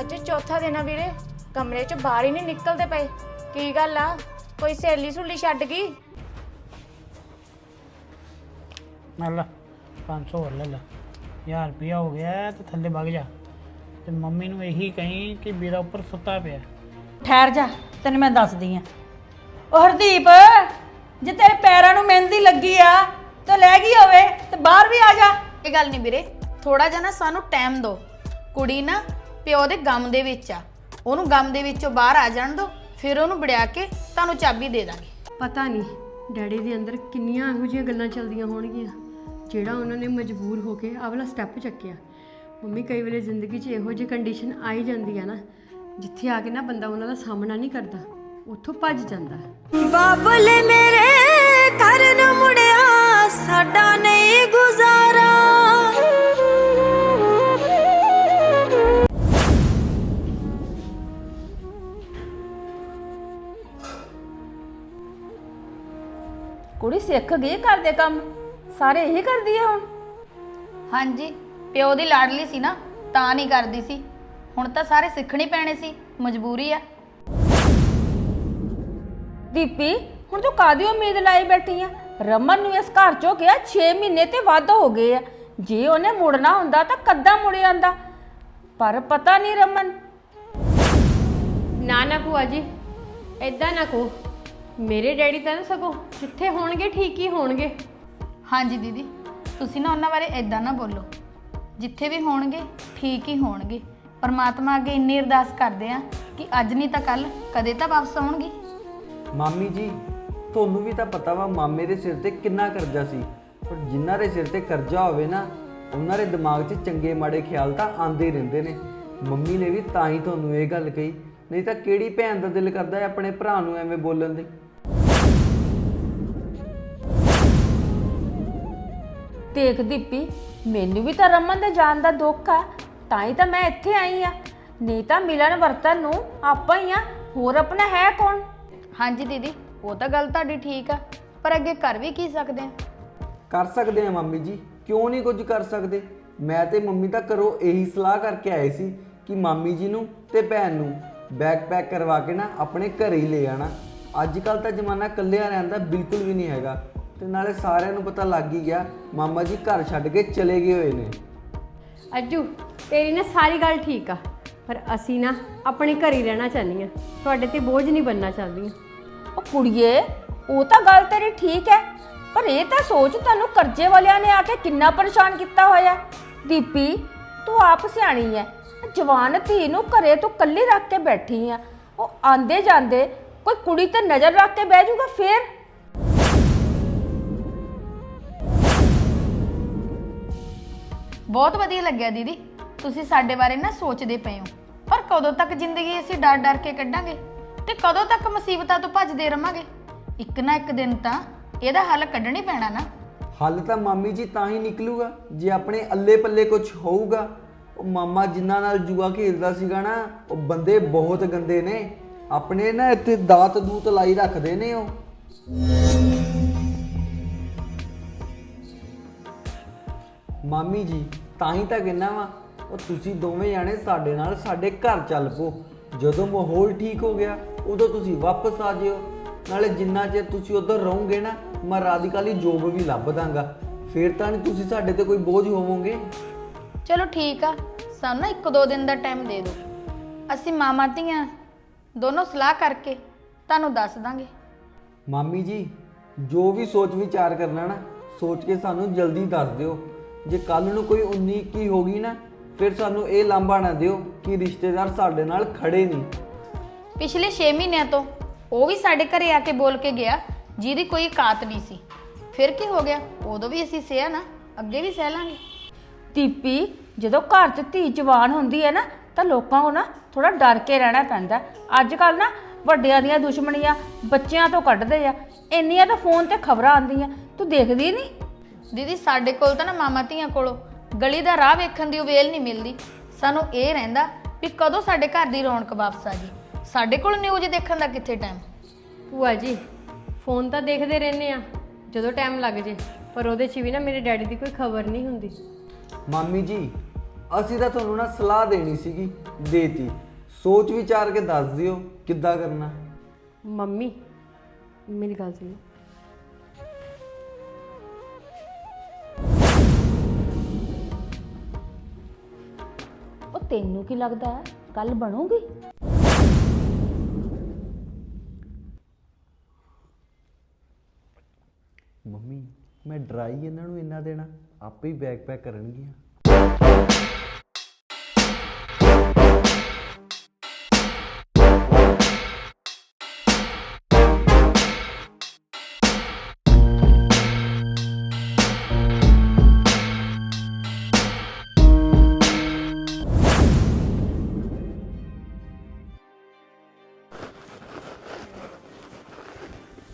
ਅੱਜ ਚੌਥਾ ਦਿਨ ਆ ਵੀਰੇ ਕਮਰੇ 'ਚ ਬਾਹਰ ਹੀ ਨਹੀਂ ਨਿਕਲਦੇ ਪਏ। ਕੀ ਗੱਲ ਆ? ਕੋਈ ਸਹੇਲੀ ਸੁਲੀ ਛੱਡ ਗਈ? ਲਾ 500 ਹੋਰ ਲੈ ਲਾ। 1000 ਰੁਪਇਆ ਹੋ ਗਿਆ ਹੈ ਤੇ ਥੱਲੇ ਵਗ ਜਾ। ਤੇ ਮੰਮੀ ਨੂੰ ਇਹੀ ਕਹੀਂ ਕਿ ਵੀਰਾ ਉੱਪਰ ਸੁੱਤਾ ਪਿਆ। ਠਹਿਰ ਜਾ ਤੈਨੂੰ ਮੈਂ ਦੱਸਦੀ ਆ। ਉਹ ਹਰਦੀਪ ਜੇ ਤੇਰੇ ਪੈਰਾਂ ਨੂੰ ਮਹਿੰਦੀ ਲੱਗੀ ਆ ਤੇ ਲੈ ਗਈ ਹੋਵੇ ਤੇ ਬਾਹਰ ਵੀ ਆ ਜਾ। ਇਹ ਗੱਲ ਨਹੀਂ ਵੀਰੇ ਥੋੜਾ ਜਿਹਾ ਨਾ ਸਾਨੂੰ ਟਾਈਮ ਦਿਓ। ਕੁੜੀ ਨਾ ਪਿਓ ਦੇ ਗਮ ਦੇ ਵਿੱਚ ਆ। ਉਹਨੂੰ ਗਮ ਦੇ ਵਿੱਚੋਂ ਬਾਹਰ ਆ ਜਾਣ ਦਿਓ ਫਿਰ ਉਹਨੂੰ ਵੜਿਆ ਕੇ ਤੁਹਾਨੂੰ ਚਾਬੀ ਦੇ ਦਾਂਗੇ। ਪਤਾ ਨਹੀਂ ਡੈਡੀ ਦੇ ਅੰਦਰ ਕਿੰਨੀਆਂ ਇਹੋ ਜਿਹੀਆਂ ਗੱਲਾਂ ਚੱਲਦੀਆਂ ਹੋਣਗੀਆਂ। ਜਿਹੜਾ ਉਹਨਾਂ ਨੇ ਮਜਬੂਰ ਹੋ ਕੇ ਆਹ ਵਾਲਾ ਸਟੈਪ ਚੱਕਿਆ। ਮੰਮੀ ਕਈ ਵੇਲੇ ਜ਼ਿੰਦਗੀ 'ਚ ਇਹੋ ਜਿਹੀ ਕੰਡੀਸ਼ਨ ਆ ਹੀ ਜਾਂਦੀ ਆ ਨਾ ਜਿੱਥੇ ਆ ਕੇ ਨਾ ਬੰਦਾ ਉਹਨਾਂ ਦਾ ਸਾਹਮਣਾ ਨਹੀਂ ਕਰਦਾ ਉੱਥੋਂ ਭੱਜ ਜਾਂਦਾ। ਬਾਬਲੇ ਮੇਰੇ ਘਰ ਨੂੰ ਮੁੜਿਆ ਸਾਡਾ ਨਹੀਂ ਗੁਜ਼ਾਰਾ। ਕੁੜੀ ਸਿੱਖ ਗਈ ਘਰ ਦੇ ਕੰਮ? ਸਾਰੇ ਇਹੀ ਕਰਦੀ ਆ ਹੁਣ? ਹਾਂਜੀ ਪਿਓ ਦੀ ਲਾਡਲੀ ਸੀ ਨਾ ਤਾਂ ਨਹੀਂ ਕਰਦੀ ਸੀ। ਹੁਣ ਤਾਂ ਸਾਰੇ ਸਿੱਖਣੇ ਪੈਣੇ ਸੀ ਮਜਬੂਰੀ ਆ। ਦੀਪੀ ਹੁਣ ਤੂੰ ਕਾਦੀ ਉਮੀਦ ਲਾਈ ਬੈਠੀ ਆ? ਰਮਨ ਨੂੰ ਇਸ ਘਰ ਚੋਂ ਗਿਆ 6 ਮਹੀਨੇ ਤੇ ਵੱਧ ਹੋ ਗਏ ਆ। ਜੇ ਉਹਨੇ ਮੁੜਨਾ ਹੁੰਦਾ ਤਾਂ ਕੱਦਾਂ ਮੁੜ ਆਂਦਾ ਪਰ ਪਤਾ ਨਹੀਂ ਰਮਨ। ਨਾ ਨਾ ਭੂਆ ਜੀ ਐਦਾਂ ਨਾ ਕਹੋ। ਮੇਰੇ ਡੈਡੀ ਤਾਂ ਨਾ ਸਗੋਂ ਜਿੱਥੇ ਹੋਣਗੇ ਠੀਕ ਹੀ ਹੋਣਗੇ। ਹਾਂਜੀ ਦੀਦੀ ਤੁਸੀਂ ਨਾ ਉਹਨਾਂ ਬਾਰੇ ਐਦਾਂ ਨਾ ਬੋਲੋ। ਜਿੱਥੇ ਵੀ ਹੋਣਗੇ ਠੀਕ ਹੀ ਹੋਣਗੇ। ਪਰਮਾਤਮਾ ਅੱਗੇ ਇੰਨੀ ਅਰਦਾਸ ਕਰਦੇ ਆ ਕਿ ਅੱਜ ਨਹੀਂ ਤਾਂ ਕੱਲ ਕਦੇ ਤਾਂ ਵਾਪਸ ਆਉਣਗੇ। ਮਾਮੀ ਜੀ ਤੁਹਾਨੂੰ ਵੀ ਤਾਂ ਪਤਾ ਵਾ ਮਾਮੇ ਦੇ ਸਿਰ ਤੇ ਕਿੰਨਾ ਕਰਜ਼ਾ ਸੀ। ਪਰ ਜਿਨ੍ਹਾਂ ਦੇ ਸਿਰ ਤੇ ਕਰਜ਼ਾ ਹੋਵੇ ਨਾ ਉਹਨਾਂ ਦੇ ਦਿਮਾਗ 'ਚ ਚੰਗੇ ਮਾੜੇ ਖਿਆਲ ਤਾਂ ਆਉਂਦੇ ਹੀ ਰਹਿੰਦੇ ਨੇ। ਮੰਮੀ ਨੇ ਵੀ ਤਾਂ ਹੀ ਤੁਹਾਨੂੰ ਇਹ ਗੱਲ ਕਹੀ ਨਹੀਂ ਤਾਂ ਕਿਹੜੀ ਭੈਣ ਦਾ ਦਿਲ ਕਰਦਾ ਹੈ ਆਪਣੇ ਭਰਾ ਨੂੰ ਐਵੇਂ ਬੋਲਣ ਦੇ? ਦੇਖ ਦੀਪੀ ਮੈਨੂੰ ਵੀ ਤਾਂ ਰਮਨ ਦੇ ਜਾਣ ਦਾ ਦੁੱਖ ਆ ਤਾਂ ਹੀ ਤਾਂ ਮੈਂ ਇੱਥੇ ਆਈ ਆ। ਨਹੀਂ ਤਾਂ ਮਿਲਣ ਵਰਤਨ ਨੂੰ ਆਪਾਂ ਹੀ ਆ ਹੋਰ ਆਪਣਾ ਹੈ ਕੌਣ? ਹਾਂਜੀ ਦੀਦੀ ਉਹ ਤਾਂ ਗੱਲ ਤੁਹਾਡੀ ਠੀਕ ਆ ਪਰ ਅੱਗੇ ਕਰ ਵੀ ਕੀ ਸਕਦੇ ਆ? ਕਰ ਸਕਦੇ ਆ ਮਾਮੀ ਜੀ ਕਿਉਂ ਨਹੀਂ ਕੁਝ ਕਰ ਸਕਦੇ? ਮੈਂ ਤੇ ਮੰਮੀ ਤਾਂ ਘਰੋਂ ਇਹੀ ਸਲਾਹ ਕਰਕੇ ਆਏ ਸੀ ਕਿ ਮਾਮੀ ਜੀ ਨੂੰ ਤੇ ਭੈਣ ਨੂੰ ਬੈਗ ਪੈਕ ਕਰਵਾ ਕੇ ਨਾ ਆਪਣੇ ਘਰੇ ਹੀ ਲੈ ਆਣਾ। ਅੱਜ ਕੱਲ ਤਾਂ ਜ਼ਮਾਨਾ ਇਕੱਲਿਆਂ ਰਹਿਣ ਦਾ ਬਿਲਕੁਲ ਵੀ ਨਹੀਂ ਹੈਗਾ। ਤੇ ਨਾਲੇ ਸਾਰਿਆਂ ਨੂੰ ਪਤਾ ਲੱਗ ਹੀ ਗਿਆ ਮਾਮਾ ਜੀ ਘਰ ਛੱਡ ਕੇ ਚਲੇ ਗਏ ਹੋਏ ਨੇ। ਅੱਜੂ ਤੇਰੀ ਨਾ ਸਾਰੀ ਗੱਲ ਠੀਕ ਆ ਪਰ ਅਸੀਂ ਨਾ ਆਪਣੇ ਘਰ ਹੀ ਰਹਿਣਾ ਚਾਹੁੰਦੀਆਂ ਤੁਹਾਡੇ ਤੇ ਬੋਝ ਨਹੀਂ ਬੰਨਣਾ ਚਾਹੁੰਦੀਆਂ ਉਹ ਕੁੜੀਏ ਉਹ ਤਾਂ ਗੱਲ ਤੇਰੀ ਠੀਕ ਹੈ ਪਰ ਇਹ ਤਾਂ ਸੋਚ ਤੈਨੂੰ ਕਰਜ਼ੇ ਵਾਲਿਆਂ ਨੇ ਆ ਕੇ ਕਿੰਨਾ ਪਰੇਸ਼ਾਨ ਕੀਤਾ ਹੋਇਆ ਦੀਪੀ ਤੂੰ ਆਪ ਸਿਆਣੀ ਐ ਜਵਾਨ ਧੀ ਨੂੰ ਘਰੇ ਤੂੰ ਕੱਲੀ ਰੱਖ ਕੇ ਬੈਠੀ ਆ। ਉਹ ਆਂਦੇ ਜਾਂਦੇ ਕੋਈ ਕੁੜੀ ਤੇ ਨਜ਼ਰ ਰੱਖ ਕੇ ਬਹਿ ਜਾਊਗਾ ਫੇਰ? ਬਹੁਤ ਵਧੀਆ ਲੱਗਿਆ ਦੀਦੀ। ਤੁਸੀਂ ਸਾਡੇ ਬਾਰੇ ਨਾ ਸੋਚਦੇ ਪਏ ਹੋ। ਪਰ ਕਦੋਂ ਤੱਕ ਜ਼ਿੰਦਗੀ ਅਸੀਂ ਡਰ ਡਰ ਕੇ ਕੱਢਾਂਗੇ? ਤੇ ਕਦੋਂ ਤੱਕ ਮੁਸੀਬਤਾਂ ਤੋਂ ਭੱਜਦੇ ਰਵਾਂਗੇ? ਇੱਕ ਨਾ ਇੱਕ ਦਿਨ ਤਾਂ ਇਹਦਾ ਹੱਲ ਕੱਢਣਾ ਹੀ ਪੈਣਾ ਨਾ। ਹੱਲ ਤਾਂ ਮਾਮੀ ਜੀ ਤਾਂ ਹੀ ਨਿਕਲੂਗਾ ਜੇ ਆਪਣੇ ਅੱਲੇ ਪੱਲੇ ਕੁਝ ਹੋਊਗਾ। ਉਹ ਮਾਮਾ ਜਿਨ੍ਹਾਂ ਨਾਲ ਜੂਆ ਖੇਡਦਾ ਸੀਗਾ ਨਾ, ਉਹ ਬੰਦੇ ਬਹੁਤ ਗੰਦੇ ਨੇ। ਆਪਣੇ ਨਾ ਇੱਥੇ ਦਾਤ ਦੂਤ ਲਾਈ ਰੱਖਦੇ ਨੇ ਉਹ। ਮਾਮੀ ਜੀ, ਤਾਂ ਹੀ ਤਾਂ ਕਹਿੰਦਾ ਵਾ, ਉਹ ਤੁਸੀਂ ਦੋਵੇਂ ਜਾਣੇ ਸਾਡੇ ਨਾਲ ਸਾਡੇ ਘਰ ਚੱਲ ਪੋ ਜਦੋਂ ਮਾਹੌਲ ਠੀਕ ਹੋ ਗਿਆ, ਉਦੋਂ ਤੁਸੀਂ ਵਾਪਸ ਆ ਜਿਓ। ਨਾਲੇ ਜਿੰਨਾ ਚਿਰ ਤੁਸੀਂ ਉਧਰ ਰਹੋਗੇ ਨਾ, ਮੈਂ ਰਾਧਿਕਾਲੀ ਜੋਬ ਵੀ ਲੱਭ ਦਾਂਗਾ। ਫਿਰ ਤਾਂ ਨਹੀਂ ਤੁਸੀਂ ਸਾਡੇ ਤੇ ਕੋਈ ਬੋਝ ਹੋਵੋਗੇ। ਚਲੋ ਠੀਕ ਆ ਸਾਨੂੰ ਨਾ ਇੱਕ ਦੋ ਦਿਨ ਦਾ ਟਾਈਮ ਦੇ ਦਿਓ। ਅਸੀਂ ਮਾਮਾ ਧੀਆਂ ਦੋਨੋਂ ਸਲਾਹ ਕਰਕੇ ਤੁਹਾਨੂੰ ਦੱਸ ਦਾਂਗੇ। ਮਾਮੀ ਜੀ ਜੋ ਵੀ ਸੋਚ ਵਿਚਾਰ ਕਰਨਾ ਨਾ ਸੋਚ ਕੇ ਸਾਨੂੰ ਜਲਦੀ ਦੱਸ ਦਿਓ। ਜੇ ਕੱਲ ਨੂੰ ਕੋਈ 19 ਕੀ ਹੋ ਗਈ ਨਾ ਫਿਰ ਸਾਨੂੰ ਇਹ ਲਾਂਭਾ ਨਾ ਦਿਓ ਕਿ ਰਿਸ਼ਤੇਦਾਰ ਸਾਡੇ ਨਾਲ ਖੜੇ ਨਹੀਂ। ਪਿਛਲੇ 6 ਮਹੀਨਿਆਂ ਤੋਂ ਉਹ ਵੀ ਸਾਡੇ ਘਰੇ ਆ ਕੇ ਬੋਲ ਕੇ ਗਿਆ ਜਿਹਦੀ ਕੋਈ ਕਾਤ ਨਹੀਂ ਸੀ। ਫਿਰ ਕੀ ਹੋ ਗਿਆ? ਉਦੋਂ ਵੀ ਅਸੀਂ ਸਹਿਆ ਨਾ ਅੱਗੇ ਵੀ ਸਹਿ ਲਾਂਗੇ। ਦੀਪੀ ਜਦੋਂ ਘਰ 'ਚ ਧੀ ਜਵਾਨ ਹੁੰਦੀ ਹੈ ਨਾ ਤਾਂ ਲੋਕਾਂ ਨੂੰ ਨਾ ਥੋੜਾ ਡਰ ਕੇ ਰਹਿਣਾ ਪੈਂਦਾ ਅੱਜ ਕੱਲ ਨਾ ਵੱਡਿਆਂ ਦੀਆਂ ਦੁਸ਼ਮਣੀਆਂ ਬੱਚਿਆਂ ਤੋਂ ਕੱਢਦੇ ਆ। ਇੰਨੀਆਂ ਤਾਂ ਫੋਨ ਤੇ ਖਬਰਾਂ ਆਉਂਦੀਆਂ। ਤੂੰ ਦੇਖਦੀ ਨਹੀਂ? ਦੀਦੀ ਸਾਡੇ ਕੋਲ ਤਾਂ ਨਾ ਮਾਮਾ ਧੀਆਂ ਕੋਲੋਂ ਗਲੀ ਦਾ ਰਾਹ ਵੇਖਣ ਦੀ ਉਹ ਵੇਲ ਨਹੀਂ ਮਿਲਦੀ। ਸਾਨੂੰ ਇਹ ਰਹਿੰਦਾ ਵੀ ਕਦੋਂ ਸਾਡੇ ਘਰ ਦੀ ਰੌਣਕ ਵਾਪਸ ਆ ਜੀ ਸਾਡੇ ਕੋਲ ਨਿਊਜ਼ ਦੇਖਣ ਦਾ ਕਿੱਥੇ ਟਾਈਮ ਭੂਆ ਜੀ ਫੋਨ ਤਾਂ ਦੇਖਦੇ ਰਹਿੰਦੇ ਆ ਜਦੋਂ ਟਾਈਮ ਲੱਗ ਜੇ। ਪਰ ਉਹਦੇ 'ਚ ਵੀ ਨਾ ਮੇਰੇ ਡੈਡੀ ਦੀ ਕੋਈ ਖਬਰ ਨਹੀਂ ਹੁੰਦੀ। ਮਾਮੀ ਜੀ ਅਸੀਂ ਤਾਂ ਤੁਹਾਨੂੰ ਨਾ ਸਲਾਹ ਦੇਣੀ ਸੀਗੀ ਦੇਤੀ। ਸੋਚ ਵਿਚਾਰ ਕੇ ਦੱਸ ਦਿਓ ਕਿੱਦਾਂ ਕਰਨਾ? ਮੰਮੀ ਮੇਰੀ ਗੱਲ ਸੁਣੋ। ਉਹ ਤੈਨੂੰ ਕੀ ਲੱਗਦਾ ਹੈ? ਗੱਲ ਬਣੂਗੀ? ਮੰਮੀ ਮੈਂ ਡਰਾਈ ਇਹਨਾਂ ਨੂੰ ਇੰਨਾ ਦੇਣਾ ਆਪੇ ਹੀ ਬੈਗ ਪੈਕ ਕਰਨਗੀਆਂ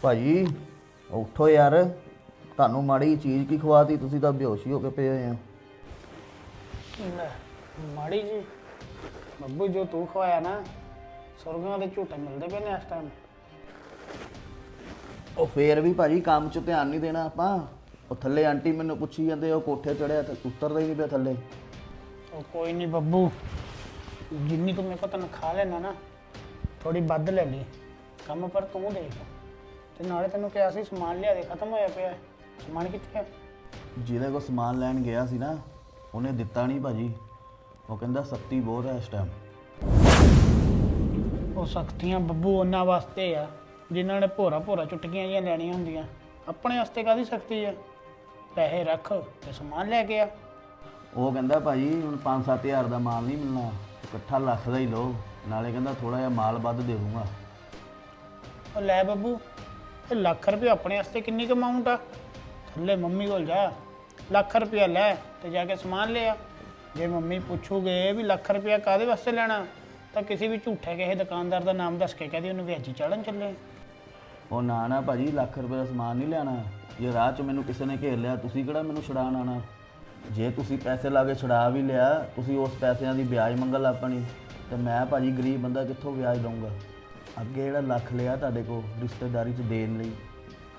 ਭਾਜੀ ਉੱਠੋ ਯਾਰ ਤੁਹਾਨੂੰ ਮਾੜੀ ਚੀਜ਼ ਕੀ ਖਵਾਤੀ? ਤੁਸੀਂ ਤਾਂ ਬੇਹੋਸ਼ ਹੀ ਹੋ ਕੇ ਪਏ ਹੋਏ ਆ। ਲੈ, ਮਾੜੀ ਜੀ ਬੱਬੂ ਜੋ ਤੂੰ ਖਵਾਇਆ ਨਾ ਸੁਰਗਾਂ ਦੇ ਝੂਟੇ ਮਿਲਦੇ ਪਏ ਨੇ ਇਸ ਟਾਈਮ ਉਹ ਫੇਰ ਵੀ ਭਾਜੀ ਕੰਮ 'ਚ ਧਿਆਨ ਨਹੀਂ ਦੇਣਾ ਆਪਾਂ। ਉਹ ਥੱਲੇ ਆਂਟੀ ਮੈਨੂੰ ਪੁੱਛੀ ਜਾਂਦੇ ਉਹ ਕੋਠੇ ਚੜਿਆ ਤੇ ਉਤਰਦਾ ਹੀ ਨਹੀਂ ਪਿਆ ਥੱਲੇ। ਉਹ ਕੋਈ ਨਹੀਂ ਬੱਬੂ ਜਿੰਨੀ ਤੂੰ ਮੇਰੇ ਕੋਲ ਤਨਖਾਹ ਲੈਣਾ ਨਾ ਥੋੜੀ ਵੱਧ ਲੈ ਲਈ। ਕੰਮ ਪਰ ਤੂੰ ਦੇਖ। ਤੇ ਨਾਲੇ ਤੈਨੂੰ ਕਿਹਾ ਸੀ ਸਮਾਨ ਲਿਆ ਦੇ ਖਤਮ ਹੋਇਆ ਪਿਆ। ਹੈ। ਸਮਾਨ ਕਿੱਥੇ ਹੈ ਜਿਹਦੇ ਕੋ ਸਮਾਨ ਲੈਣ ਗਿਆ ਸੀ ਨਾ ਉਹਨੇ ਦਿੱਤਾ ਨਹੀਂ ਭਾਜੀ। ਉਹ ਕਹਿੰਦਾ ਸਖਤੀ ਬਹੁਤ ਹੈ ਇਸ ਟਾਈਮ ਉਹ ਸਖਤੀਆਂ ਬੱਬੂ ਉਹਨਾਂ ਵਾਸਤੇ ਆ ਜਿਨ੍ਹਾਂ ਨੇ ਭੋਰਾ ਭੋਰਾ ਚੁਟਕੀਆਂ ਜੀਆਂ ਲੈਣੀਆਂ ਹੁੰਦੀਆਂ। ਆਪਣੇ ਵਾਸਤੇ ਕਾਦੀ ਸਖਤੀ ਆ? ਪੈਸੇ ਰੱਖ ਤੇ ਸਮਾਨ ਲੈ ਕੇ ਆ। ਉਹ ਕਹਿੰਦਾ ਭਾਜੀ ਹੁਣ 5-7000 ਦਾ ਮਾਲ ਨਹੀਂ ਮਿਲਣਾ ਇਕੱਠਾ ਲੱਖ ਦਾ ਹੀ ਲਓ। ਨਾਲੇ ਕਹਿੰਦਾ ਥੋੜਾ ਜਿਹਾ ਮਾਲ ਵੱਧ ਦੇ ਦੂੰਗਾ ਉਹ ਲੈ ਬੱਬੂ ਇਹ ਲੱਖ ਰੁਪਏ ਆਪਣੇ ਵਾਸਤੇ ਕਿੰਨੀ ਕੁ ਅਮਾਉਂਟ ਆ? ਥੱਲੇ ਮੰਮੀ ਕੋਲ ਜਾ, ਲੱਖ ਰੁਪਇਆ ਲੈ ਤੇ ਜਾ ਕੇ ਸਮਾਨ ਲਿਆ। ਜੇ ਮੰਮੀ ਪੁੱਛੂਗੇ ਵੀ ਲੱਖ ਰੁਪਇਆ ਕਾਦੇ ਵਾਸਤੇ ਲੈਣਾ, ਤਾਂ ਕਿਸੇ ਵੀ ਝੂਠੇ ਕਿਸੇ ਦੁਕਾਨਦਾਰ ਦਾ ਨਾਮ ਦੱਸ ਕੇ ਕਹਦੀ ਉਹਨੂੰ ਵਿਆਜੀ ਚੜਨ ਚੱਲੇ। ਉਹ ਨਾ ਨਾ ਭਾਜੀ, ਲੱਖ ਰੁਪਏ ਦਾ ਸਮਾਨ ਨਹੀਂ ਲੈਣਾ। ਜੇ ਰਾਹ 'ਚ ਮੈਨੂੰ ਕਿਸੇ ਨੇ ਘੇਰ ਲਿਆ, ਤੁਸੀਂ ਕਿਹੜਾ ਮੈਨੂੰ ਛੁਡਾਣ ਆਣਾ ਜੇ ਤੁਸੀਂ ਪੈਸੇ ਲਾ ਕੇ ਛੁਡਾ ਵੀ ਲਿਆ, ਤੁਸੀਂ ਉਸ ਪੈਸਿਆਂ ਦੀ ਵਿਆਜ ਮੰਗਲ ਆਪਣੀ ਤੇ ਮੈਂ ਭਾਜੀ ਗਰੀਬ ਬੰਦਾ ਕਿੱਥੋਂ ਵਿਆਜ ਦਊਂਗਾ? ਅੱਗੇ ਜਿਹੜਾ ਲੱਖ ਲਿਆ ਤੁਹਾਡੇ ਕੋਲ, ਰਿਸ਼ਤੇਦਾਰੀ 'ਚ ਦੇਣ ਲਈ,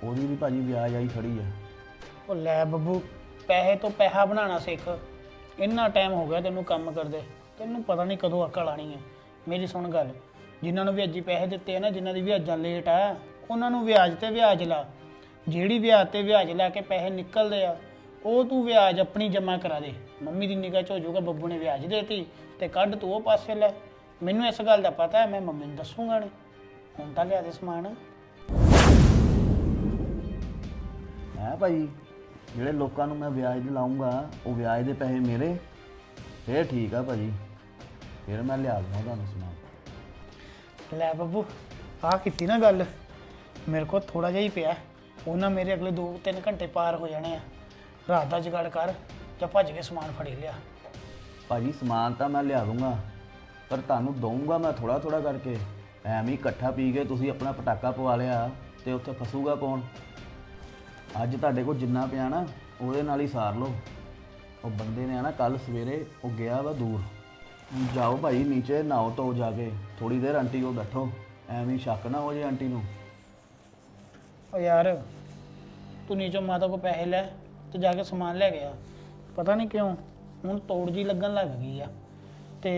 ਉਹਦੀ ਵੀ ਭਾਜੀ ਵਿਆਜ ਆਈ ਖੜੀ ਹੈ ਉਹ ਲੈ ਬੱਬੂ, ਪੈਸੇ ਤੋਂ ਪੈਸਾ ਬਣਾਉਣਾ ਸਿੱਖ। ਇੰਨਾ ਟਾਈਮ ਹੋ ਗਿਆ ਤੈਨੂੰ ਕੰਮ ਕਰਦੇ। ਤੈਨੂੰ ਪਤਾ ਨਹੀਂ ਕਦੋਂ ਅਕਲ ਆਣੀ ਹੈ। ਮੇਰੀ ਸੁਣ ਗੱਲ, ਜਿਨ੍ਹਾਂ ਨੂੰ ਵਿਆਜੀ ਪੈਸੇ ਦਿੱਤੇ ਆ ਨਾ, ਜਿਨ੍ਹਾਂ ਦੀ ਵਿਆਜਾਂ ਲੇਟ ਆ, ਉਹਨਾਂ ਨੂੰ ਵਿਆਜ ਤੇ ਵਿਆਜ ਲਾ। ਜਿਹੜੀ ਵਿਆਜ ਤੇ ਵਿਆਜ ਲਾ ਕੇ ਪੈਸੇ ਨਿਕਲਦੇ ਆ, ਉਹ ਤੂੰ ਵਿਆਜ ਆਪਣੀ ਜਮ੍ਹਾਂ ਕਰਾ ਦੇ। ਮੰਮੀ ਦੀ ਨਿਗਾਹ ਚ ਹੋ ਜਾਊਗਾ, ਬੱਬੂ ਨੇ ਵਿਆਜ ਦੇਤੀ, ਤੇ ਕੱਢ ਤੂੰ ਉਹ ਪਾਸੇ ਲੈ। ਮੈਨੂੰ ਇਸ ਗੱਲ ਦਾ ਪਤਾ ਹੈ, ਮੈਂ ਮੰਮੀ ਨੂੰ ਦੱਸੂਗਾ ਨਹੀਂ ਹੁਣ ਤਾਂ ਲਿਆ ਦੇ ਸਮਾਨ। ਹੈ ਭਾਜੀ ਜਿਹੜੇ ਲੋਕਾਂ ਨੂੰ ਮੈਂ ਵਿਆਜ ਦਿਲਾਉਂਗਾ ਉਹ ਵਿਆਜ ਦੇ ਪੈਸੇ ਮੇਰੇ। ਫੇਰ ਠੀਕ ਆ ਭਾਜੀ। ਫਿਰ ਮੈਂ ਲਿਆ ਦੂੰਗਾ ਤੁਹਾਨੂੰ ਸਮਾਨ। ਲੈ ਬੱਬੂ ਆ ਕੀਤੀ ਨਾ ਗੱਲ। ਮੇਰੇ ਕੋਲ ਥੋੜਾ ਜਿਹਾ ਹੀ ਪਿਆ। ਉਹਨਾਂ ਮੇਰੇ ਅਗਲੇ 2-3 ਘੰਟੇ ਪਾਰ ਹੋ ਜਾਣੇ ਆ। ਰਾਤ ਦਾ ਜੁਗਾੜ ਕਰ ਜਾਂ ਭੱਜ ਕੇ ਸਮਾਨ ਫੜੀ ਲਿਆ। ਭਾਜੀ ਸਮਾਨ ਤਾਂ ਮੈਂ ਲਿਆ ਦੂੰਗਾ ਪਰ ਤੁਹਾਨੂੰ ਦਊਂਗਾ ਮੈਂ ਥੋੜਾ ਥੋੜਾ ਕਰਕੇ। ਐਵੇਂ ਹੀ ਇਕੱਠਾ ਪੀ ਕੇ ਤੁਸੀਂ ਆਪਣਾ ਪਟਾਕਾ ਪਵਾ ਲਿਆ ਤੇ ਉੱਥੇ ਫਸੂਗਾ ਕੌਣ? ਅੱਜ ਤੁਹਾਡੇ ਕੋਲ ਜਿੰਨਾ ਪਿਆ ਨਾ, ਉਹਦੇ ਨਾਲ ਹੀ ਸਾਰ ਲਓ। ਉਹ ਬੰਦੇ ਨੇ ਆ ਨਾ ਕੱਲ ਸਵੇਰੇ, ਉਹ ਗਿਆ ਵਾ ਦੂਰ। ਜਾਓ ਭਾਈ ਨੀਚੇ, ਨਹਾਓ ਧੋ ਜਾ ਕੇ। ਥੋੜੀ ਦੇਰ ਆਂਟੀ ਕੋਲ ਬੈਠੋ। ਐਵੇਂ ਸ਼ੱਕ ਨਾ ਹੋ ਜੇ ਆਂਟੀ ਨੂੰ। ਓ ਯਾਰ, ਤੂੰ ਨੀਚੋਂ ਮਾਤਾ ਕੋ ਪੈਸੇ ਲੈ ਤੇ ਜਾ ਕੇ ਸਮਾਨ ਲੈ ਗਿਆ ਪਤਾ ਨਹੀਂ ਕਿਉਂ, ਹੁਣ ਤੋੜ ਜੀ ਲੱਗਣ ਲੱਗ ਗਈ ਆ। ਤੇ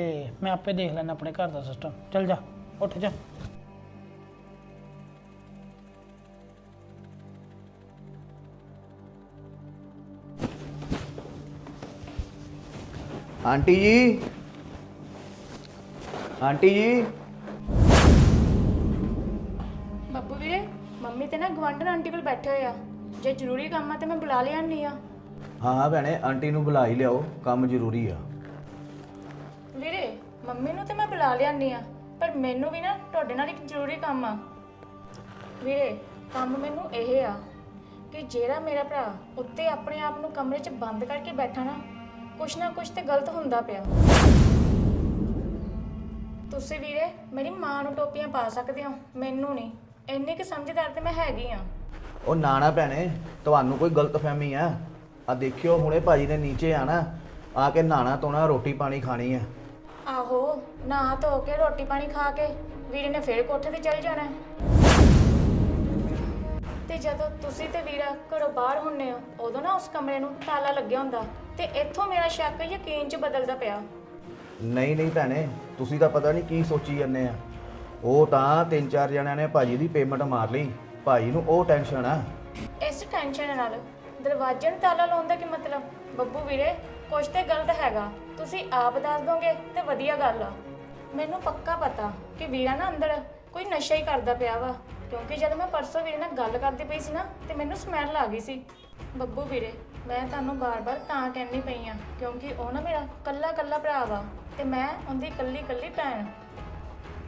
ਮੈਂ ਆਪੇ ਦੇਖ ਲੈਣਾ ਆਪਣੇ ਘਰ ਦਾ ਸਿਸਟਮ ਚੱਲ ਜਾ, ਉੱਠ ਜਾ। ਆਂਟੀ ਜੀ। ਆਂਟੀ ਜੀ। ਬੱਬੂ ਵੀਰੇ ਮੰਮੀ ਤੇ ਨਾ ਗਵਾਂਢਣ ਆਂਟੀ ਕੋਲ ਬੈਠੇ ਹੋਏ ਆ। ਜੇ ਜ਼ਰੂਰੀ ਕੰਮ ਆ ਤੇ ਮੈਂ ਬੁਲਾ ਲਿਆਨੀ ਆ। ਹਾਂ ਹਾਂ ਭੈਣੇ ਆਂਟੀ ਨੂੰ ਬੁਲਾ ਹੀ ਲਿਆਓ ਕੰਮ ਜ਼ਰੂਰੀ ਆ। ਵੀਰੇ ਮੰਮੀ ਨੂੰ ਤੇ ਮੈਂ ਬੁਲਾ ਲਿਆਨੀ ਆ ਪਰ ਮੈਨੂੰ ਵੀ ਨਾ ਤੁਹਾਡੇ ਨਾਲ ਇੱਕ ਜ਼ਰੂਰੀ ਕੰਮ ਆ। ਵੀਰੇ ਕੰਮ ਮੈਨੂੰ ਇਹ ਆ ਕਿ ਜਿਹੜਾ ਮੇਰਾ ਭਰਾ ਉੱਤੇ ਆਪਣੇ ਆਪ ਨੂੰ ਕਮਰੇ 'ਚ ਬੰਦ ਕਰਕੇ ਬੈਠਾ ਨਾ ਕੁਛ ਨਾ ਕੁਛ ਤੇ ਗਲਤ ਹੁੰਦਾ ਪਿਆ। ਤੁਸੀਂ ਵੀਰੇ ਮੇਰੀ ਮਾਂ ਨੂੰ ਟੋਪੀਆਂ ਪਾ ਸਕਦੇ ਹੋ? ਮੈਨੂੰ ਨਹੀਂ। ਇੰਨੀ ਕਿ ਸਮਝਦਾਰ ਤੇ ਮੈਂ ਹੈਗੀ ਆ। ਉਹ ਨਾਣਾ ਭੈਣੇ ਤੁਹਾਨੂੰ ਕੋਈ ਗਲਤਫਹਿਮੀ ਆ? ਆ ਦੇਖਿਓ ਹੁਣੇ ਭਾਜੀ ਨੇ ਨੀਚੇ ਆਣਾ ਆ ਕੇ ਨਾਣਾ ਤੋਣਾ ਰੋਟੀ ਪਾਣੀ ਖਾਣੀ ਆ। ਆਹੋ ਨਹਾ ਧੋ ਕੇ ਰੋਟੀ ਪਾਣੀ ਖਾ ਕੇ ਵੀਰੇ ਨੇ ਫੇਰ ਕੋਠੇ ਤੇ ਚਲ ਜਾਣਾ। ਹੈ। ਤੇ ਜਦੋਂ ਤੁਸੀਂ ਤੇ ਵੀਰਾ ਘਰੋਂ ਬਾਹਰ ਹੁੰਨੇ ਹੋ ਉਦੋਂ ਨਾ ਉਸ ਕਮਰੇ ਨੂੰ ਤਾਲਾ ਲੱਗਿਆ ਹੁੰਦਾ। ਤੇ ਇੱਥੋਂ ਮੇਰਾ ਸ਼ੱਕ ਯਕੀਨ 'ਚ ਬਦਲਦਾ ਪਿਆ। ਨਹੀਂ ਨਹੀਂ ਭੈਣੇ ਤੁਸੀਂ ਤਾਂ ਪਤਾ ਨਹੀਂ ਕੀ ਸੋਚੀ ਜਾਂਦੇ ਆ। ਉਹ ਤਾਂ ਤਿੰਨ ਚਾਰ ਜਣਿਆਂ ਨੇ ਭਾਜੀ ਦੀ ਪੇਮੈਂਟ ਮਾਰ ਲਈ। ਭਾਜੀ ਨੂੰ ਉਹ ਟੈਨਸ਼ਨ ਆ। ਇਸ ਟੈਨਸ਼ਨ ਨਾਲ ਦਰਵਾਜ਼ੇ ਨੂੰ ਤਾਲਾ ਲਾਉਣ ਦਾ ਕੀ ਮਤਲਬ? ਬੱਬੂ ਵੀਰੇ ਕੁਝ ਤੇ ਗਲਤ ਹੈਗਾ। ਤੁਸੀਂ ਆਪ ਦੱਸ ਦੋਗੇ ਤੇ ਵਧੀਆ ਗੱਲ ਆ। ਮੈਨੂੰ ਪੱਕਾ ਪਤਾ ਕਿ ਵੀਰਾ ਨਾ ਅੰਦਰ ਕੋਈ ਨਸ਼ਾ ਹੀ ਕਰਦਾ ਪਿਆ ਵਾ। ਕਿਉਂਕਿ ਜਦ ਮੈਂ ਪਰਸੋਂ ਵੀਰੇ ਨਾਲ ਗੱਲ ਕਰਦੀ ਪਈ ਸੀ ਨਾ ਤੇ ਮੈਨੂੰ ਸਮੈਲ ਆ ਗਈ ਸੀ। ਬੱਬੂ ਵੀਰੇ ਮੈਂ ਤੁਹਾਨੂੰ ਬਾਰ-ਬਾਰ ਤਾਂ ਕਹਿੰਦੀ ਪਈ ਆ, ਕਿਉਂਕਿ ਉਹ ਨਾ ਮੇਰਾ ਕੱਲਾ ਕੱਲਾ ਭਰਾ ਵਾ ਤੇ ਮੈਂ ਉਹਦੀ ਕੱਲੀ ਕੱਲੀ ਭੈਣ।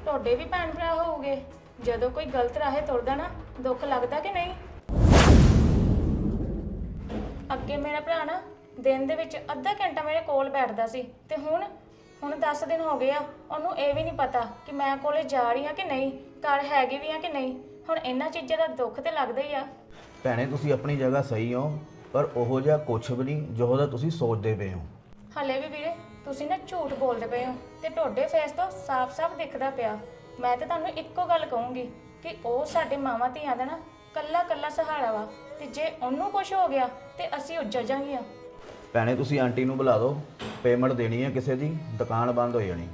ਤੁਹਾਡੇ ਵੀ ਭੈਣ ਭਰਾ ਹੋਊਗੇ। ਜਦੋਂ ਕੋਈ ਗਲਤ ਰਾਹੇ ਤੁਰਦਾ ਨਾ, ਦੁੱਖ ਲੱਗਦਾ ਕਿ ਨਹੀਂ? ਅੱਗੇ ਮੇਰਾ ਭਰਾ ਨਾ ਦਿਨ ਦੇ ਵਿੱਚ ਅੱਧਾ ਘੰਟਾ ਮੇਰੇ ਕੋਲ ਬੈਠਦਾ ਸੀ ਤੇ ਹੁਣ ਹੁਣ 10 ਦਿਨ ਹੋ ਗਏ ਆ, ਉਹਨੂੰ ਇਹ ਵੀ ਨਹੀਂ ਪਤਾ ਕਿ ਮੈਂ ਕੋਲੇ ਜਾ ਰਹੀ ਹਾਂ ਕਿ ਨਹੀਂ, ਘਰ ਹੈਗੀ ਵੀ ਆ ਕਿ ਨਹੀਂ। ਹੁਣ ਇਹਨਾਂ ਚੀਜ਼ਾਂ ਦਾ ਦੁੱਖ ਤੇ ਲੱਗਦਾ ਹੀ ਆ। ਭੈਣੇ, ਤੁਸੀਂ ਆਪਣੀ ਜਗ੍ਹਾ ਸਹੀ ਹੋ। ਪਰ ਉਹੋ ਜਿਹਾ ਕੁਛ ਵੀ ਨਹੀਂ ਜਿਹੋ ਜਿਹਾ ਤੁਸੀਂ ਸੋਚਦੇ ਪਏ ਹੋ। ਹਲੇ ਵੀ ਵੀਰੇ ਤੁਸੀਂ ਨਾ ਝੂਠ ਬੋਲਦੇ ਪਏ ਹੋ ਤੇ ਤੁਹਾਡੇ ਫੇਸ ਤੋਂ ਸਾਫ਼-ਸਾਫ਼ ਦਿਖਦਾ ਪਿਆ। ਮੈਂ ਤੇ ਤੁਹਾਨੂੰ ਇੱਕੋ ਗੱਲ ਕਹੂੰਗੀ ਕਿ ਉਹ ਸਾਡੇ ਮਾਵਾਂ ਧੀਆਂ ਦਾ ਨਾ ਕੱਲਾ ਕੱਲਾ ਸਹਾਰਾ ਵਾ ਤੇ ਜੇ ਉਹਨੂੰ ਕੁਝ ਹੋ ਗਿਆ ਤੇ ਅਸੀਂ ਉੱਜੜ ਜਾਾਂਗੀਆਂ। ਭੈਣੇ ਤੁਸੀਂ ਆਂਟੀ ਨੂੰ ਬੁਲਾ ਦਿਓ ਪੇਮੈਂਟ ਦੇਣੀ ਹੈ ਕਿਸੇ ਦੀ ਦੁਕਾਨ ਬੰਦ ਹੋ ਜਾਣੀ।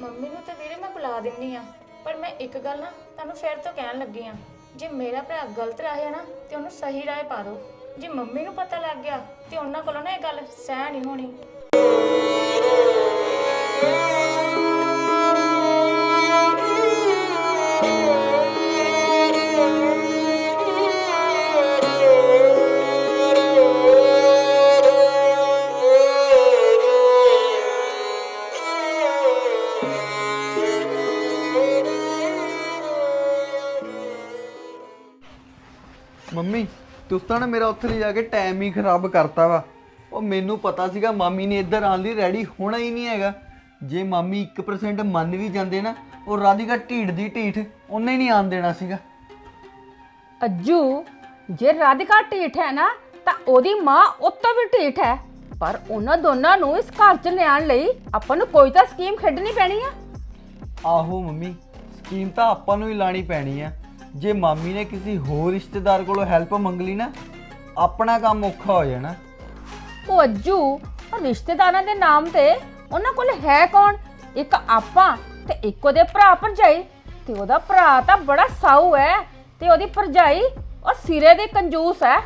ਮੰਮੀ ਨੂੰ ਤੇ ਵੀਰੇ ਮੈਂ ਬੁਲਾ ਦਿੰਨੀ ਆ ਪਰ ਮੈਂ ਇੱਕ ਗੱਲ ਨਾ ਤੁਹਾਨੂੰ ਫਿਰ ਤੋਂ ਕਹਿਣ ਲੱਗੀ ਆ। ਜੇ ਮੇਰਾ ਭਰਾ ਗਲਤ ਰਾਹ ਹੈ ਨਾ ਤੇ ਉਹਨੂੰ ਸਹੀ ਰਾਹ ਪਾ ਦਿਓ। ਜੇ ਮੰਮੀ ਨੂੰ ਪਤਾ ਲੱਗ ਗਿਆ ਤੇ ਉਹਨਾਂ ਕੋਲੋਂ ਨਾ ਇਹ ਗੱਲ ਸਹਿ ਨਹੀਂ ਹੋਣੀ। ਮੰਮੀ ਤਾਂ ਨਾ ਮੇਰਾ ਉੱਥੇ ਲੈ ਜਾ ਕੇ ਟਾਈਮ ਹੀ ਖਰਾਬ ਕਰਤਾ ਵਾ। ਉਹ ਮੈਨੂੰ ਪਤਾ ਸੀਗਾ ਮਾਮੀ ਨੇ ਇੱਧਰ ਆਉਣ ਲਈ ਰੈਡੀ ਹੋਣਾ ਹੀ ਨਹੀਂ ਹੈਗਾ। ਜੇ ਮਾਮੀ 1% ਮੰਨ ਵੀ ਜਾਂਦੇ ਨਾ ਉਹ ਰਾਧਿਕਾ ਢੀਠ ਦੀ ਢੀਠ ਉਹਨੇ ਹੀ ਨਹੀਂ ਆਣ ਦੇਣਾ ਸੀਗਾ। ਅੱਜੂ ਜੇ ਰਾਧਿਕਾ ਢੀਠ ਹੈ ਨਾ ਤਾਂ ਉਹਦੀ ਮਾਂ ਉਹ ਤੋਂ ਵੀ ਢੀਠ ਹੈ। ਪਰ ਉਹਨਾਂ ਦੋਨਾਂ ਨੂੰ ਇਸ ਘਰ 'ਚ ਲਿਆਉਣ ਲਈ ਆਪਾਂ ਨੂੰ ਕੋਈ ਤਾਂ ਸਕੀਮ ਖੇਡਣੀ ਪੈਣੀ ਆ। ਆਹੋ ਮੰਮੀ ਸਕੀਮ ਤਾਂ ਆਪਾਂ ਨੂੰ ਹੀ ਲਾਣੀ ਪੈਣੀ ਆ। ਜੇ ਮਾਮੀ ਨੇ ਕਿਸੇ ਹੋਰ ਰਿਸ਼ਤੇਦਾਰ ਕੋਲੋਂ ਹੈਲਪ ਮੰਗ ਲਈ ਨਾ, ਆਪਣਾ ਕੰਮ ਔਖਾ ਹੋ ਜਾਣਾ। ਉਹ ਅੱਜੂ, ਉਹ ਰਿਸ਼ਤੇਦਾਰਾਂ ਦੇ ਨਾਮ ਤੇ ਉਹਨਾਂ ਕੋਲ ਹੈ ਕੌਣ? ਇੱਕ ਆਪਾਂ ਤੇ ਇੱਕ ਉਹਦੇ ਭਰਾ ਭਰਜਾਈ। ਤੇ ਉਹਦਾ ਭਰਾ ਤਾਂ ਬੜਾ ਸਾਊ ਹੈ ਤੇ ਉਹਦੀ ਭਰਜਾਈ ਉਹ ਸਿਰੇ ਦੀ ਕੰਜੂਸ ਹੈ।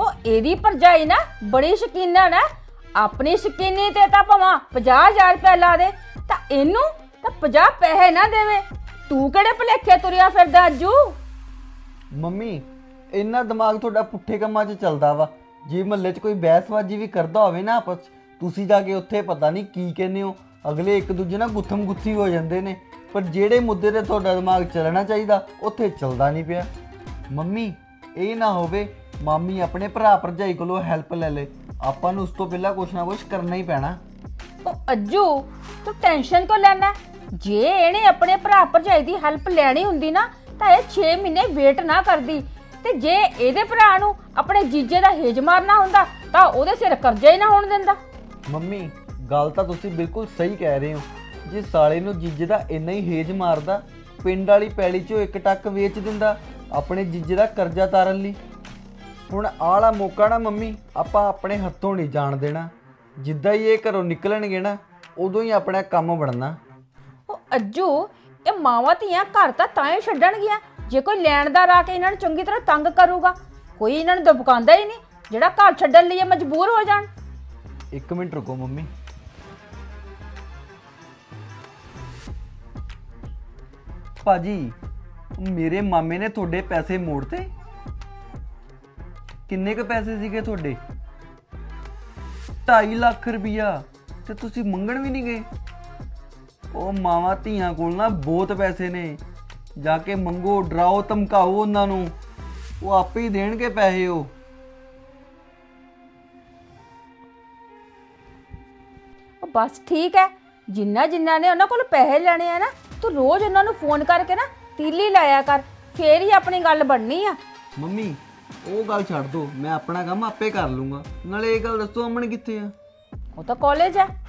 ਉਹ ਇਹਦੀ ਭਰਜਾਈ ਨਾ ਬੜੀ ਸ਼ਕੀਨਾ ਹੈ। ਆਪਣੀ ਸ਼ਕੀਨੀ ਤੇ ਤਾਂ ਭਵਾਂ 50000 ਰੁਪਏ ਲਾ ਦੇ, ਤਾਂ ਇਹਨੂੰ ਤਾਂ 50 ਪੈਸੇ ਨਾ ਦੇਵੇ। ਤੂੰ ਕਿਹੜੇ ਭਲੇਖੇ ਤੁਰਿਆ ਫਿਰਦਾ ਅੱਜੂ? ਮੰਮੀ ਇੰਨਾ ਦਿਮਾਗ ਤੁਹਾਡਾ ਪੁੱਠੇ ਕੰਮਾਂ 'ਚ ਚੱਲਦਾ ਵਾ। ਜੇ ਮਹੱਲੇ 'ਚ ਕੋਈ ਬਹਿਸਬਾਜ਼ੀ ਵੀ ਕਰਦਾ ਹੋਵੇ ਨਾ ਆਪਸ 'ਚ, ਤੁਸੀਂ ਜਾ ਕੇ ਉੱਥੇ ਪਤਾ ਨਹੀਂ ਕੀ ਕਹਿੰਦੇ ਹੋ। ਅਗਲੇ ਇੱਕ ਦੂਜੇ ਨਾਲ ਗੁੱਥਮ ਗੁੱਥੀ ਹੋ ਜਾਂਦੇ ਨੇ। ਪਰ ਜਿਹੜੇ ਮੁੱਦੇ ਤੇ ਤੁਹਾਡਾ ਦਿਮਾਗ ਚੱਲਣਾ ਚਾਹੀਦਾ ਉੱਥੇ ਚੱਲਦਾ ਨਹੀਂ ਪਿਆ। ਮੰਮੀ ਇਹ ਨਾ ਹੋਵੇ ਮਾਮੀ ਆਪਣੇ ਭਰਾ ਭਰਜਾਈ ਕੋਲੋਂ ਹੈਲਪ ਲੈ ਲੇ। ਆਪਾਂ ਨੂੰ ਉਸ ਤੋਂ ਪਹਿਲਾਂ ਕੁਛ ਨਾ ਕੁਛ ਕਰਨਾ ਹੀ ਪੈਣਾ। ਉਹ ਅੱਜੂ ਤੂੰ ਟੈਨਸ਼ਨ ਕਿਉਂ ਲੈਣਾ ਜੇ ਇਹਨੇ ਆਪਣੇ ਭਰਾ ਭਰਜਾਈ ਦੀ ਹੈਲਪ ਲੈਣੀ ਹੁੰਦੀ ਨਾ, ਤਾਂ ਇਹ 6 ਮਹੀਨੇ ਵੇਟ ਨਾ ਕਰਦੀ। ਤੇ ਜੇ ਇਹਦੇ ਭਰਾ ਨੂੰ ਆਪਣੇ ਜੀਜੇ ਦਾ ਹੇਜ ਮਾਰਨਾ ਹੁੰਦਾ, ਤਾਂ ਉਹਦੇ ਸਿਰ ਕਰਜ਼ਾ ਹੀ ਨਾ ਹੋਣ ਦਿੰਦਾ। ਮੰਮੀ, ਗੱਲ ਤਾਂ ਤੁਸੀਂ ਬਿਲਕੁਲ ਸਹੀ ਕਹਿ ਰਹੇ ਹੋ। ਜੇ ਸਾਲੇ ਨੂੰ ਜੀਜੇ ਦਾ ਇੰਨਾ ਹੀ ਹੇਜ ਮਾਰਦਾ, ਪਿੰਡ ਵਾਲੀ ਪੈਲੀ 'ਚੋਂ ਇੱਕ ਟੱਕ ਵੇਚ ਦਿੰਦਾ, ਆਪਣੇ ਜੀਜੇ ਦਾ ਕਰਜ਼ਾ ਤਾਰਨ ਲਈ। ਹੁਣ ਆਲਾ ਮੌਕਾ ਨਾ ਮੰਮੀ, ਆਪਾਂ ਆਪਣੇ ਹੱਥੋਂ ਨਹੀਂ ਜਾਣ ਦੇਣਾ। ਜਿੱਦਾਂ ਹੀ ਇਹ ਘਰੋਂ ਨਿਕਲਣਗੇ ਨਾ, ਉਦੋਂ ਹੀ ਆਪਣਾ ਕੰਮ ਬਣਨਾ। ਅੱਜੂ ਇਹ ਮਾਵਾਂ ਧੀਆਂ ਘਰ ਤਾਂ ਤਾਂ ਹੀ ਛੱਡਣਗੀਆਂ। ਜੇ ਕੋਈ ਲੈਣਦਾਰ ਆ ਕੇ ਇਹਨਾਂ ਨੂੰ ਚੰਗੀ ਤਰ੍ਹਾਂ ਤੰਗ ਕਰੂਗਾ, ਕੋਈ ਇਹਨਾਂ ਨੂੰ ਦਬਕਾਉਂਦਾ ਹੀ ਨਹੀਂ, ਜਿਹੜਾ ਘਰ ਛੱਡਣ ਲਈ ਇਹ ਮਜਬੂਰ ਹੋ ਜਾਣ। ਇੱਕ ਮਿੰਟ ਰੁਕੋ ਮੰਮੀ। ਭਾਜੀ, ਮੇਰੇ ਮਾਮੇ ਨੇ ਤੁਹਾਡੇ ਪੈਸੇ ਮੋੜਤੇ? ਕਿੰਨੇ ਕੁ ਪੈਸੇ ਸੀਗੇ ਤੁਹਾਡੇ? 2.5 ਲੱਖ ਰੁਪਈਆ, ਤੇ ਤੁਸੀਂ ਮੰਗਣ ਵੀ ਨਹੀਂ ਗਏ? ਉਹ ਮਾਵਾਂ ਧੀਆਂ ਕੋਲ ਨਾ ਬਹੁਤ ਪੈਸੇ ਨੇ। ਜਾ ਕੇ ਮੰਗੋ ਡਰਾਓ ਧਮਕਾਓ ਉਹਨਾਂ ਨੂੰ। ਉਹ ਆਪੇ ਹੀ ਦੇਣਗੇ ਪੈਸੇ ਉਹ। ਉਹ ਬਸ ਠੀਕ ਹੈ। ਜਿੰਨਾ ਜਿੰਨਾ ਨੇ ਉਹਨਾਂ ਕੋਲ ਪੈਸੇ ਲੈਣੇ ਆ ਨਾ ਤੂੰ ਰੋਜ਼ ਉਹਨਾਂ ਨੂੰ ਫੋਨ ਕਰਕੇ ਨਾ ਤੀਲੀ ਲਾਇਆ ਕਰ। ਫੇਰ ਹੀ ਆਪਣੀ ਗੱਲ ਬਣਨੀ ਆ। ਮੰਮੀ ਉਹ ਗੱਲ ਛੱਡ ਦੋ। ਮੈਂ ਆਪਣਾ ਕੰਮ ਆਪੇ ਕਰ ਲੂੰਗਾ। ਨਾਲੇ ਇਹ ਗੱਲ ਦੱਸੋ ਅਮਨ ਕਿੱਥੇ ਆ? ਉਹ ਤਾਂ ਕਾਲਜ ਹੈ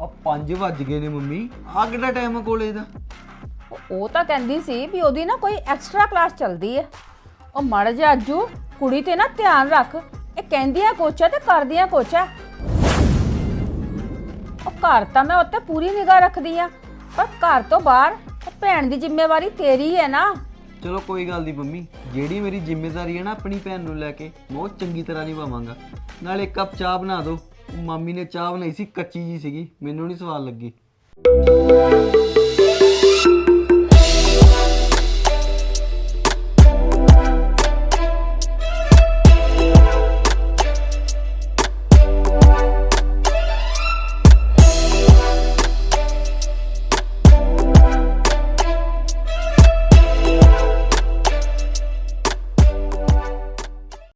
ਆ 5 ਵੱਜ ਗਏ ਨੇ ਮੰਮੀ। ਆ ਕਿਹੜਾ ਟਾਈਮ ਆ ਕਾਲਜ ਦਾ? ਉਹ- ਉਹ ਤਾਂ ਕਹਿੰਦੀ ਸੀ ਵੀ ਉਹਦੀ ਨਾ ਕੋਈ ਐਕਸਟਰਾ ਕਲਾਸ ਚੱਲਦੀ ਹੈ ਉਹ ਮੜ ਜਾ ਅੱਜੂ ਕੁੜੀ ਤੇ ਨਾ ਧਿਆਨ ਰੱਖ। ਇਹ ਕਹਿੰਦੀਆਂ ਕੁਛ ਆ ਤੇ ਕਰਦੀਆਂ ਕੁਛ ਆ। ਉਹ ਘਰ ਤਾਂ ਮੈਂ ਉੱਤੇ ਪੂਰੀ ਨਿਗਾਹ ਰੱਖਦੀ ਆ ਪਰ ਘਰ ਤੋਂ ਬਾਹਰ ਉਹ ਭੈਣ ਦੀ ਜ਼ਿੰਮੇਵਾਰੀ ਤੇਰੀ ਹੈ ਨਾ। ਚਲੋ ਕੋਈ ਗੱਲ ਨਹੀਂ ਮੰਮੀ ਜਿਹੜੀ ਮੇਰੀ ਜ਼ਿੰਮੇਵਾਰੀ ਹੈ ਨਾ ਆਪਣੀ ਭੈਣ ਨੂੰ ਲੈ ਕੇ ਮੈਂ ਉਹ ਚੰਗੀ ਤਰ੍ਹਾਂ ਨਿਭਾਵਾਂਗਾ। ਨਾਲ ਇੱਕ ਕੱਪ ਚਾਹ ਬਣਾ ਦਿਓ। ਮਾਮੀ ਨੇ ਚਾਹ ਬਣਾਈ ਸੀ ਕੱਚੀ ਜੀ ਸੀਗੀ। ਮੈਨੂੰ ਨਹੀਂ ਸਵਾਦ ਲੱਗੀ।